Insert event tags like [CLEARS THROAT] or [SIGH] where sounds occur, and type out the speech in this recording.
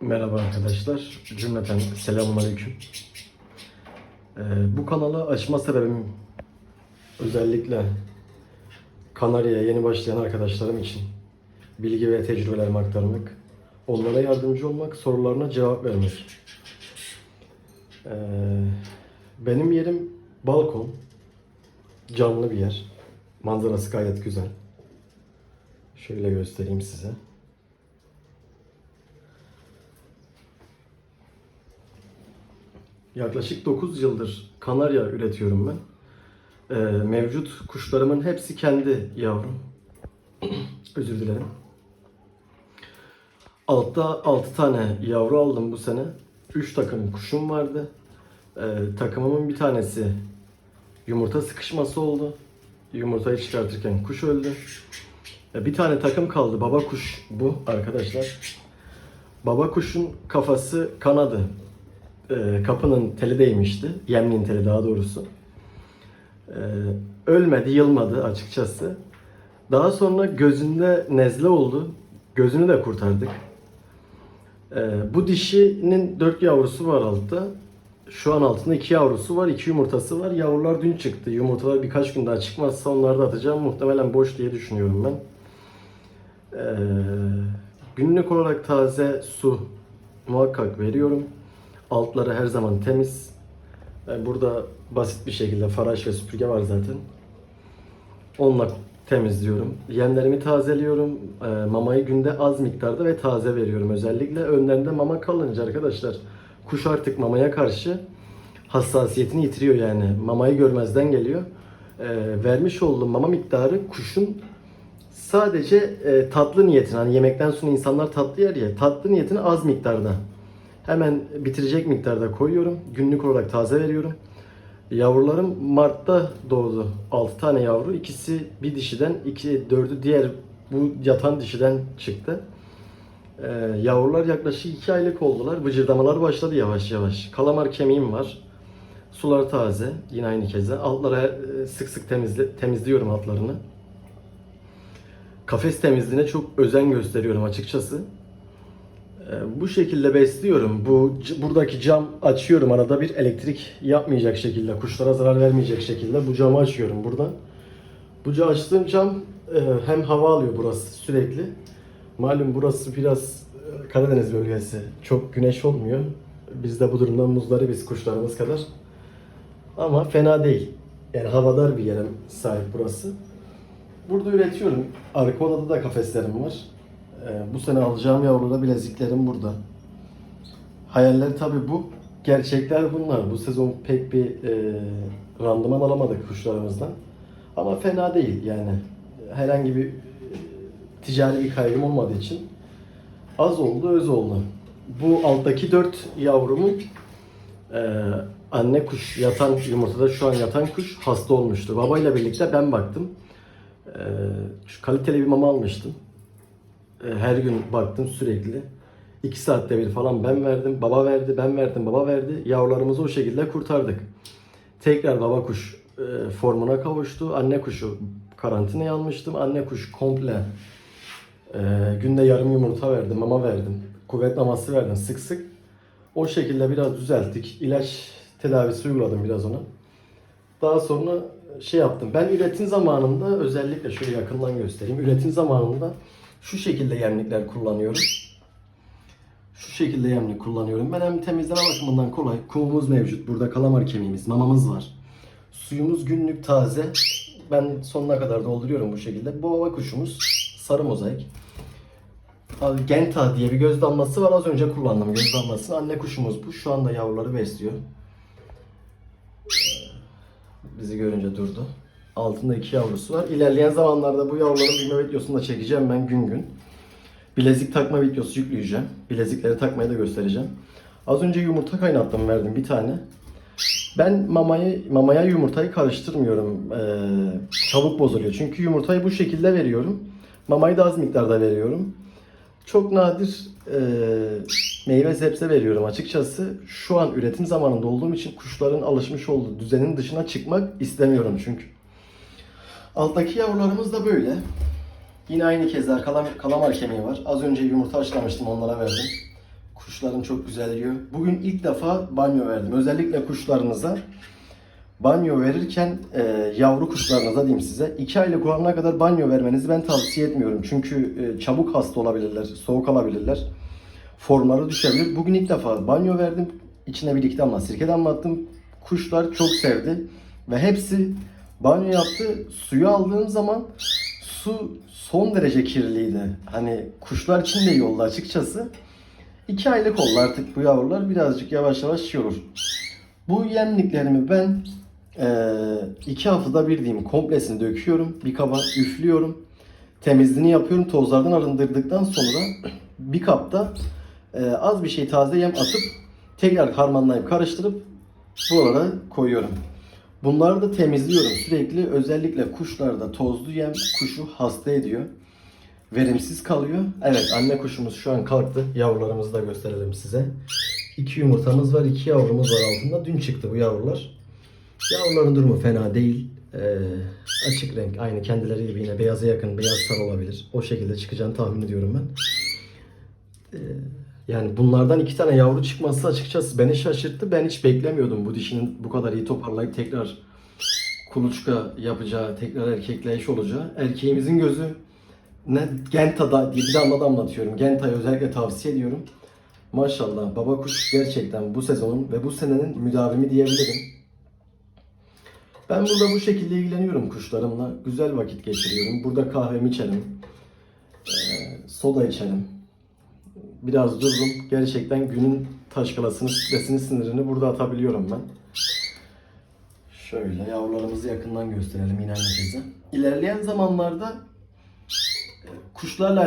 Merhaba arkadaşlar. Cümleten selamünaleyküm. Ee, bu kanalı açma sebebim özellikle Kanarya'ya yeni başlayan arkadaşlarım için bilgi ve tecrübelerimi aktarmak, onlara yardımcı olmak, sorularına cevap vermek. Ee, benim yerim balkon, camlı bir yer. Manzarası gayet güzel. Şöyle göstereyim size. Yaklaşık 9 yıldır kanarya üretiyorum ben. Ee, mevcut kuşlarımın hepsi kendi yavrum. [CLEARS THROAT] Özür dilerim. Altta 6 tane yavru aldım bu sene. 3 takım kuşum vardı. Ee, takımımın bir tanesi yumurta sıkışması oldu. Yumurtayı çıkartırken kuş öldü. Ee, bir tane takım kaldı. Baba kuş bu arkadaşlar. Baba kuşun kafası kanadı e, kapının teli değmişti. Yemliğin teli daha doğrusu. E, ölmedi, yılmadı açıkçası. Daha sonra gözünde nezle oldu. Gözünü de kurtardık. E, bu dişinin dört yavrusu var altta. Şu an altında iki yavrusu var, iki yumurtası var. Yavrular dün çıktı. Yumurtalar birkaç gün daha çıkmazsa onları da atacağım. Muhtemelen boş diye düşünüyorum ben. E, günlük olarak taze su muhakkak veriyorum. Altları her zaman temiz. Burada basit bir şekilde faraş ve süpürge var zaten. Onunla temizliyorum. Yemlerimi tazeliyorum. Ee, mamayı günde az miktarda ve taze veriyorum. Özellikle önlerinde mama kalınca arkadaşlar kuş artık mamaya karşı hassasiyetini yitiriyor yani. Mamayı görmezden geliyor. Ee, vermiş olduğum mama miktarı kuşun sadece e, tatlı niyetine hani yemekten sonra insanlar tatlı yer ya tatlı niyetine az miktarda Hemen bitirecek miktarda koyuyorum. Günlük olarak taze veriyorum. Yavrularım Mart'ta doğdu. 6 tane yavru. İkisi bir dişiden, iki dördü diğer bu yatan dişiden çıktı. Ee, yavrular yaklaşık 2 aylık oldular. Vıcırdamalar başladı yavaş yavaş. Kalamar kemiğim var. Sular taze. Yine aynı keza. Altlara e, sık sık temizle, temizliyorum altlarını. Kafes temizliğine çok özen gösteriyorum açıkçası. Ee, Bu şekilde besliyorum. Bu buradaki cam açıyorum arada bir elektrik yapmayacak şekilde, kuşlara zarar vermeyecek şekilde bu camı açıyorum buradan. Bu ca- açtığım cam e, hem hava alıyor burası sürekli. Malum burası biraz e, Karadeniz bölgesi. Çok güneş olmuyor. Biz de bu durumdan muzdarı biz kuşlarımız kadar. Ama fena değil. Yani havadar bir yere sahip burası. Burada üretiyorum. Arka odada da kafeslerim var. Ee, bu sene alacağım yavruda bileziklerim burada. Hayaller tabi bu. Gerçekler bunlar. Bu sezon pek bir e, randıman alamadık kuşlarımızdan. Ama fena değil yani. Herhangi bir e, ticari bir kaygım olmadığı için az oldu öz oldu. Bu alttaki dört yavrumun e, anne kuş yatan yumurtada şu an yatan kuş hasta olmuştu. Babayla birlikte ben baktım. E, şu kaliteli bir mama almıştım. E, her gün baktım sürekli. 2 saatte bir falan ben verdim, baba verdi, ben verdim, baba verdi. Yavrularımızı o şekilde kurtardık. Tekrar baba kuş e, formuna kavuştu. Anne kuşu karantinaya almıştım. Anne kuş komple e, günde yarım yumurta verdim, mama verdim. Kuvvet maması verdim sık sık. O şekilde biraz düzelttik. İlaç tedavisi uyguladım biraz ona. Daha sonra şey yaptım. Ben üretim zamanında özellikle şöyle yakından göstereyim. Üretim zamanında şu şekilde yemlikler kullanıyorum. Şu şekilde yemlik kullanıyorum. Ben hem temizleme bakımından kolay. Kumumuz mevcut. Burada kalamar kemiğimiz, mamamız var. Suyumuz günlük taze. Ben sonuna kadar dolduruyorum bu şekilde. Hava kuşumuz sarı mozaik. Genta diye bir göz damlası var. Az önce kullandım göz damlasını. Anne kuşumuz bu. Şu anda yavruları besliyor. Bizi görünce durdu. Altında iki yavrusu var. İlerleyen zamanlarda bu yavruların büyüme videosunu da çekeceğim ben gün gün. Bilezik takma videosu yükleyeceğim. Bilezikleri takmayı da göstereceğim. Az önce yumurta kaynattım verdim bir tane. Ben mamayı mamaya yumurtayı karıştırmıyorum. Ee, çabuk bozuluyor. Çünkü yumurtayı bu şekilde veriyorum. Mamayı da az miktarda veriyorum. Çok nadir e, meyve sebze veriyorum açıkçası. Şu an üretim zamanında olduğum için kuşların alışmış olduğu düzenin dışına çıkmak istemiyorum çünkü. Alttaki yavrularımız da böyle. Yine aynı kalam, kalamar kemiği var. Az önce yumurta haşlamıştım onlara verdim. Kuşların çok güzel yiyor. Bugün ilk defa banyo verdim. Özellikle kuşlarınıza banyo verirken e, yavru kuşlarınıza diyeyim size 2 aylık olana kadar banyo vermenizi ben tavsiye etmiyorum. Çünkü e, çabuk hasta olabilirler, soğuk alabilirler. Formları düşebilir. Bugün ilk defa banyo verdim. İçine bir iki damla sirke damlattım. Kuşlar çok sevdi. Ve hepsi banyo yaptı. Suyu aldığım zaman su son derece kirliydi. Hani kuşlar için de iyi açıkçası. 2 aylık oldu artık bu yavrular. Birazcık yavaş yavaş olur. Bu yemliklerimi ben eee, iki haftada bir diyeyim komplesini döküyorum. Bir kaba üflüyorum. Temizliğini yapıyorum. Tozlardan arındırdıktan sonra bir kapta eee, az bir şey taze yem atıp tekrar harmanlayıp karıştırıp buralara koyuyorum. Bunları da temizliyorum sürekli. Özellikle kuşlarda tozlu yem kuşu hasta ediyor. Verimsiz kalıyor. Evet anne kuşumuz şu an kalktı. Yavrularımızı da gösterelim size. İki yumurtamız var, iki yavrumuz var altında. Dün çıktı bu yavrular. Yavruların durumu fena değil. Ee, açık renk, aynı kendileri gibi yine beyaza yakın, beyaz sarı olabilir. O şekilde çıkacağını tahmin ediyorum ben. Ee, yani bunlardan iki tane yavru çıkması açıkçası beni şaşırttı. Ben hiç beklemiyordum bu dişinin bu kadar iyi toparlayıp tekrar kuluçka yapacağı, tekrar erkekle eş olacağı. Erkeğimizin gözü ne Genta'da bir damla damlatıyorum. Genta'yı özellikle tavsiye ediyorum. Maşallah baba kuş gerçekten bu sezonun ve bu senenin müdavimi diyebilirim. Ben burada bu şekilde ilgileniyorum kuşlarımla. Güzel vakit geçiriyorum. Burada kahvemi içerim. Ee, soda içerim. Biraz dururum. Gerçekten günün taşkalasını, stresini, sinirini burada atabiliyorum ben. Şöyle yavrularımızı yakından gösterelim yine keza. İlerleyen zamanlarda e, kuşlarla